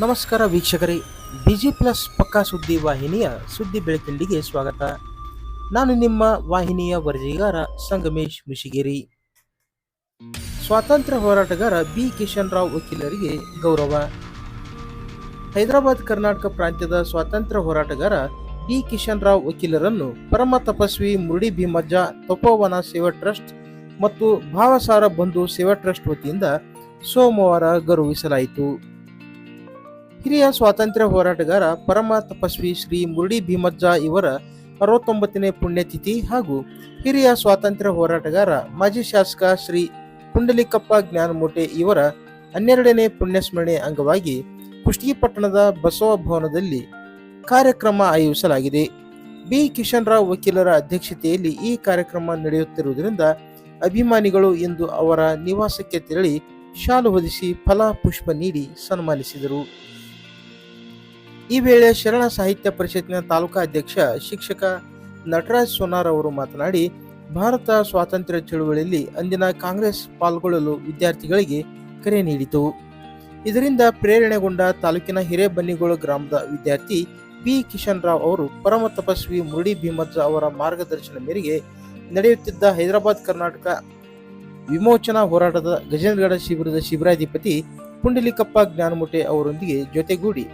ನಮಸ್ಕಾರ ವೀಕ್ಷಕರೇ. Busy plus ಪಕ್ಕಾ ಸುದ್ದಿ ವಾಹಿನಿಯ ಸುದ್ದಿ ಬೆಳಕಿಂಡಿಗೆ ಸ್ವಾಗತ. ನಾನು ನಿಮ್ಮ ವಾಹಿನಿಯ ವರದಿಗಾರ ಸಂಗಮೇಶ್ ಮುಷಿಗಿರಿ. ಸ್ವಾತಂತ್ರ್ಯ ಹೋರಾಟಗಾರ ಬಿ ಕಿಶನ್ ರಾವ್ ವಕೀಲರಿಗೆ ಗೌರವ. ಹೈದರಾಬಾದ್ ಕರ್ನಾಟಕ ಪ್ರಾಂತ್ಯದ ಸ್ವಾತಂತ್ರ್ಯ ಹೋರಾಟಗಾರ ಬಿ ಕಿಶನ್ ರಾವ್ ವಕೀಲರನ್ನು ಪರಮ ತಪಸ್ವಿ ಮುರುಡಿ ಭೀಮಜ್ಜ ತಪೋವನ ಸೇವಾ ಟ್ರಸ್ಟ್ ಮತ್ತು ಭಾವಸಾರ ಬಂಧು ಸೇವಾ ಟ್ರಸ್ಟ್ ವತಿಯಿಂದ ಸೋಮವಾರ ಗೌರವಿಸಲಾಯಿತು. ಹಿರಿಯ ಸ್ವಾತಂತ್ರ್ಯ ಹೋರಾಟಗಾರ ಪರಮ ತಪಸ್ವಿ ಶ್ರೀ ಮುರುಡಿ ಭೀಮಜ್ಜ ಇವರ ಅರವತ್ತೊಂಬತ್ತನೇ ಪುಣ್ಯತಿಥಿ ಹಾಗೂ ಹಿರಿಯ ಸ್ವಾತಂತ್ರ್ಯ ಹೋರಾಟಗಾರ ಮಾಜಿ ಶಾಸಕ ಶ್ರೀ ಪುಂಡಲಿಕಪ್ಪ ಜ್ಞಾನಮೂಟೆ ಇವರ ಹನ್ನೆರಡನೇ ಪುಣ್ಯಸ್ಮರಣೆ ಅಂಗವಾಗಿ ಕುಷ್ಟಗಿಪಟ್ಟಣದ ಬಸವ ಭವನದಲ್ಲಿ ಕಾರ್ಯಕ್ರಮ ಆಯೋಜಿಸಲಾಗಿದೆ. ಬಿ. ಕಿಶನ್ ರಾವ್ ವಕೀಲರ ಅಧ್ಯಕ್ಷತೆಯಲ್ಲಿ ಈ ಕಾರ್ಯಕ್ರಮ ನಡೆಯುತ್ತಿರುವುದರಿಂದ ಅಭಿಮಾನಿಗಳು ಎಂದು ಅವರ ನಿವಾಸಕ್ಕೆ ತೆರಳಿ ಶಾಲು ಹೊದಿಸಿ ಫಲ ಪುಷ್ಪ ನೀಡಿ ಸನ್ಮಾನಿಸಿದರು. ಈ ವೇಳೆ ಶರಣ ಸಾಹಿತ್ಯ ಪರಿಷತ್ತಿನ ತಾಲೂಕಾ ಅಧ್ಯಕ್ಷ ಶಿಕ್ಷಕ ನಟರಾಜ್ ಸೋನಾರ್ ಅವರು ಮಾತನಾಡಿ, ಭಾರತ ಸ್ವಾತಂತ್ರ್ಯ ಚಳುವಳಿಯಲ್ಲಿ ಅಂದಿನ ಕಾಂಗ್ರೆಸ್ ಪಾಲ್ಗೊಳ್ಳಲು ವಿದ್ಯಾರ್ಥಿಗಳಿಗೆ ಕರೆ ನೀಡಿತು. ಇದರಿಂದ ಪ್ರೇರಣೆಗೊಂಡ ತಾಲೂಕಿನ ಹಿರೇಬನ್ನಿಗೋಳು ಗ್ರಾಮದ ವಿದ್ಯಾರ್ಥಿ ಪಿ ಕಿಶನ್ ರಾವ್ ಅವರು ಪರಮ ತಪಸ್ವಿ ಮುರುಡಿ ಭೀಮಜ್ಜ ಅವರ ಮಾರ್ಗದರ್ಶನ ಮೇರೆಗೆ ನಡೆಯುತ್ತಿದ್ದ ಹೈದರಾಬಾದ್ ಕರ್ನಾಟಕ ವಿಮೋಚನಾ ಹೋರಾಟದ ಗಜೇಂದ್ರಗಡ ಶಿಬಿರದ ಶಿಬಿರಾಧಿಪತಿ ಪುಂಡಲಿಕಪ್ಪ ಜ್ಞಾನಮೂಟೆ ಅವರೊಂದಿಗೆ ಜೊತೆಗೂಡಿ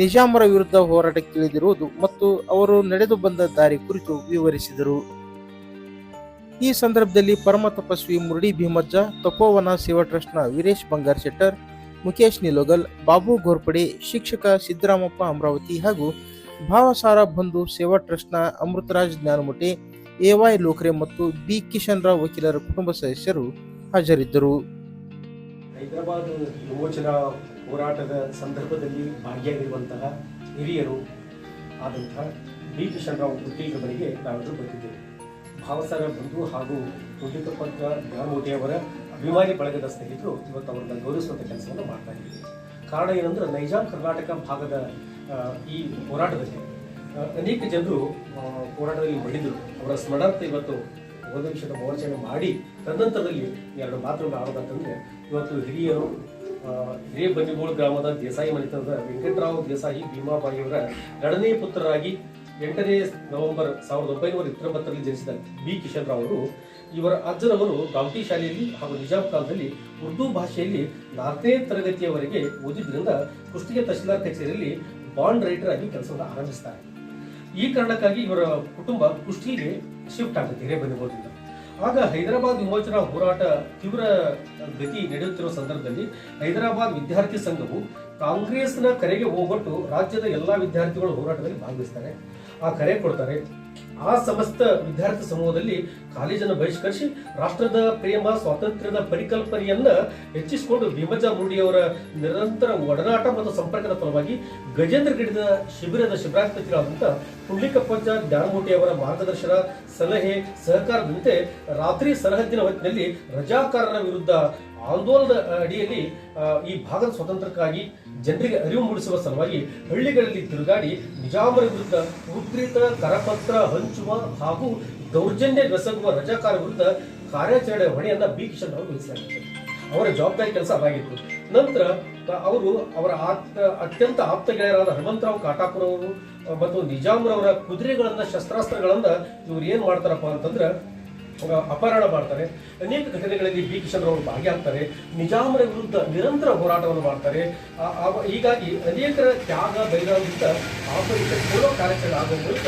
ನಿಜಾಮರ ವಿರುದ್ಧ ಹೋರಾಟಕ್ಕಿಳಿದಿರುವುದು ಮತ್ತು ಅವರು ನಡೆದು ಬಂದ ದಾರಿ ಕುರಿತು ವಿವರಿಸಿದರು. ಈ ಸಂದರ್ಭದಲ್ಲಿ ಪರಮ ತಪಸ್ವಿ ಮುರುಡಿ ಭೀಮಜ್ಜ, ತಪೋವನ ಸೇವಾ ಟ್ರಸ್ಟ್ನ ವೀರೇಶ್ ಬಂಗಾರ್ ಶೆಟ್ಟರ್ ಮುಖೇಶ್ ನಿಲೋಗಲ್, ಬಾಬು ಘೋರ್ಪಡೆ ಶಿಕ್ಷಕ ಸಿದ್ದರಾಮಪ್ಪ ಅಮರಾವತಿ ಹಾಗೂ ಭಾವಸಾರ ಬಂಧು ಸೇವಾ ಟ್ರಸ್ಟ್ನ ಅಮೃತರಾಜ್ ಜ್ಞಾನಮುಟೆ ಎವೈ ಲೋಕ್ರೆ ಮತ್ತು ಬಿ ಕಿಶನ್ ರಾವ್ ವಕೀಲರ ಕುಟುಂಬ ಸದಸ್ಯರು ಹಾಜರಿದ್ದರು. ಹೈದರಾಬಾದ್ ಹೋರಾಟದ ಸಂದರ್ಭದಲ್ಲಿ ಭಾಗಿಯಾಗಿರುವಂತಹ ಹಿರಿಯರು ಆದಂತಹ ಬಿ ಕೃಷ್ಣರಾವ್ ಮನೆಗೆ ನಾವೆಲ್ಲರೂ ಬಂದಿದ್ದೇವೆ. ಭಾವಸಾರ ಬಂಧು ಹಾಗೂ ಪುಂಡಿಕಪ್ಪ ಅವರ ಅಭಿಮಾನಿ ಬಳಗದ ಸ್ನೇಹಿತರು ಇವತ್ತು ಅವರನ್ನ ಗೌರವಿಸುವಂಥ ಕೆಲಸವನ್ನು ಮಾಡ್ತಾ ಇದ್ದೀವಿ. ಕಾರಣ ಏನಂದ್ರೆ ನೈಜಾಂ ಕರ್ನಾಟಕ ಭಾಗದ ಈ ಹೋರಾಟದಲ್ಲಿ ಅನೇಕ ಜನರು ಹೋರಾಟದಲ್ಲಿ ಮಡಿದರು ಅವರ ಸ್ಮರಣಾರ್ಥ ಇವತ್ತು ಒಂದು ನಿಮಿಷದ ಮೋರ್ಚನೆ ಮಾಡಿ, ತದನಂತರದಲ್ಲಿ ಎರಡು ಮಾತುಗಳು ಆಗೋದಂತಂದ್ರೆ, ಇವತ್ತು ಹಿರಿಯರು ಹಿರೇಬನ್ನಿಗೋಳು ಗ್ರಾಮದ ದೇಸಾಯಿ ಮನೆತನದ ವೆಂಕಟರಾವ್ ದೇಸಾಯಿ ಭೀಮಾಬಾಯಿಯವರ ಎರಡನೇ ಪುತ್ರರಾಗಿ ಎಂಟನೇ ನವೆಂಬರ್ ಸಾವಿರದ ಒಂಬೈನೂರ ಇಪ್ಪತ್ತೊಂಬತ್ತರಲ್ಲಿ ಜನಿಸಿದ ಬಿ ಕಿಶನ್ ರಾವ್ ಅವರು, ಇವರ ಅಜ್ಜನವರು ಗಾಂಧಿ ಶಾಲೆಯಲ್ಲಿ ಹಾಗೂ ನಿಜಾಮ್ ಕಾಲದಲ್ಲಿ ಉರ್ದು ಭಾಷೆಯಲ್ಲಿ ನಾಲ್ಕನೇ ತರಗತಿಯವರೆಗೆ ಓದಿದ್ದರಿಂದ ಕುಸ್ತಿಗೆ ತಹಶೀಲ್ದಾರ್ ಕಚೇರಿಯಲ್ಲಿ ಬಾಂಡ್ ರೈಟರ್ ಆಗಿ ಕೆಲಸವನ್ನು ಆರಂಭಿಸ್ತಾರೆ. ಈ ಕಾರಣಕ್ಕಾಗಿ ಇವರ ಕುಟುಂಬ ಕುಷ್ಟಿಗೆ ಶಿಫ್ಟ್ ಆಗುತ್ತೆ ಹಿರೇಬನ್ನಿಗೋಳಿಂದ ಆಗ ಹೈದರಾಬಾದ್ ವಿಮೋಚನಾ ಹೋರಾಟ ತೀವ್ರ ಗತಿ ನಡೆಯುತ್ತಿರುವ ಸಂದರ್ಭದಲ್ಲಿ ಹೈದರಾಬಾದ್ ವಿದ್ಯಾರ್ಥಿ ಸಂಘವು ಕಾಂಗ್ರೆಸ್ನ ಕರೆಗೆ ಹೋಗೊಟ್ಟು ರಾಜ್ಯದ ಎಲ್ಲಾ ವಿದ್ಯಾರ್ಥಿಗಳು ಹೋರಾಟದಲ್ಲಿ ಭಾಗವಹಿಸ್ತಾರೆ. ಆ ಕರೆ ಕೊಡ್ತಾರೆ. ಆ ಸಮಸ್ತ ವಿದ್ಯಾರ್ಥಿ ಸಮೂಹದಲ್ಲಿ ಕಾಲೇಜನ್ನು ಬಹಿಷ್ಕರಿಸಿ ರಾಷ್ಟ್ರದ ಪ್ರೇಮ, ಸ್ವಾತಂತ್ರ್ಯದ ಪರಿಕಲ್ಪನೆಯನ್ನ ಹೆಚ್ಚಿಸಿಕೊಂಡು ಭೀಮಜ ಮುರುಡಿಯವರ ನಿರಂತರ ಒಡನಾಟ ಮತ್ತು ಸಂಪರ್ಕದ ಫಲವಾಗಿ ಗಜೇಂದ್ರಗಢದ ಶಿಬಿರದ ಶಿಬಿರಾಧಿಪತಿಗಳಾದಂಥ ಪುಂಡ್ಲಿಕಪ್ಪಜ್ಜ ಜ್ಞಾನಮೂಟಿಯವರ ಮಾರ್ಗದರ್ಶನ, ಸಲಹೆ, ಸಹಕಾರದಂತೆ ರಾತ್ರಿ ಸರಹದ್ದಿನ ಹೊತ್ತಿನಲ್ಲಿ ರಜಾಕಾರರ ವಿರುದ್ಧ ಆಂದೋಲನದ ಅಡಿಯಲ್ಲಿ ಈ ಭಾಗದ ಸ್ವಾತಂತ್ರ್ಯಕ್ಕಾಗಿ ಜನರಿಗೆ ಅರಿವು ಮೂಡಿಸುವ ಸಲುವಾಗಿ ಹಳ್ಳಿಗಳಲ್ಲಿ ತಿರುಗಾಡಿ ನಿಜಾಮರ ವಿರುದ್ಧ ಮುದ್ರಿತ ಕರಪತ್ರ ಹಂಚುವ ಹಾಗೂ ದೌರ್ಜನ್ಯ ಬೆಸಗುವ ರಜಾಕಾರ ವಿರುದ್ಧ ಕಾರ್ಯಾಚರಣೆ ಹೊಣೆಯನ್ನ ಬಿ. ಕಿಶನ್ ಅವರು ವಹಿಸಲಾಗಿತ್ತು. ಅವರ ಜವಾಬ್ದಾರಿ ಕೆಲಸ ಅದಾಗಿತ್ತು ನಂತರ ಅವರು ಅವರ ಅತ್ಯಂತ ಆಪ್ತ ಗೆಳೆಯರಾದ ಹನುಮಂತರಾವ್ ಕಾಟಾಪುರ ಅವರು ಮತ್ತು ನಿಜಾಮರವರ ಕುದುರೆಗಳನ್ನ, ಶಸ್ತ್ರಾಸ್ತ್ರಗಳನ್ನ ಇವ್ರು ಏನ್ ಮಾಡ್ತಾರಪ್ಪ ಅಂತಂದ್ರೆ ಅಪಹರಣ ಮಾಡ್ತಾರೆ. ಅನೇಕ ಘಟನೆಗಳಲ್ಲಿ ಬಿ. ಕಿಶನ್ ಅವರು ಭಾಗಿಯಾಗ್ತಾರೆ. ನಿಜಾಮರ ವಿರುದ್ಧ ನಿರಂತರ ಹೋರಾಟವನ್ನು ಮಾಡ್ತಾರೆ. ಹೀಗಾಗಿ ಅನೇಕರ ತ್ಯಾಗ ಬೈರಾಗದಿಂದ ಆಪರೇಷನ್ ಪೂರ್ವ ಕಾರ್ಯಾಚರಣೆ ಆಗುವ ಮೂಲಕ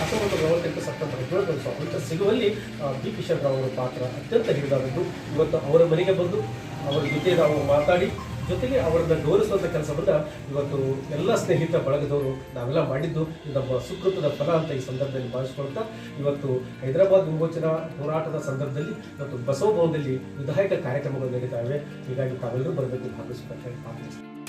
ಹತ್ತೊಂಬತ್ತು ನಲವತ್ತೆಂಟು ಸೆಪ್ಟೆಂಬರ್ ಹದಿನೇಳು ಸ್ವಾತಂತ್ರ್ಯ ಸಿಗುವಲ್ಲಿ ಬಿ. ಕಿಶನ್ ರಾವ್ ಅವರ ಪಾತ್ರ ಅತ್ಯಂತ ಹಿಡಿದಾಗಿದ್ದು ಇವತ್ತು ಅವರ ಮನೆಗೆ ಬಂದು, ಅವರ ಜೊತೆ ನಾವು ಮಾತಾಡಿ ಜೊತೆಗೆ ಅವರನ್ನ ಗೌರವಿಸುವಂಥ ಕೆಲಸವನ್ನ ಇವತ್ತು ಎಲ್ಲ ಸ್ನೇಹಿತ ಬಳಗದವರು ನಾವೆಲ್ಲ ಮಾಡಿದ್ದು ನಮ್ಮ ಸುಕೃತದ ಫಲ ಅಂತ ಈ ಸಂದರ್ಭದಲ್ಲಿ ಭಾವಿಸ್ಕೊಳ್ತಾ ಇವತ್ತು ಹೈದರಾಬಾದ್ ವಿಮೋಚನ ಹೋರಾಟದ ಸಂದರ್ಭದಲ್ಲಿ ಮತ್ತು ಬಸವ ಭವನದಲ್ಲಿ ವಿಧಾಯಕ ಕಾರ್ಯಕ್ರಮಗಳು ನಡೀತಾ ಇವೆ. ಹೀಗಾಗಿ ತಾವೆಲ್ಲರೂ ಬರಬೇಕು ಭಾಗವಹಿಸಬೇಕು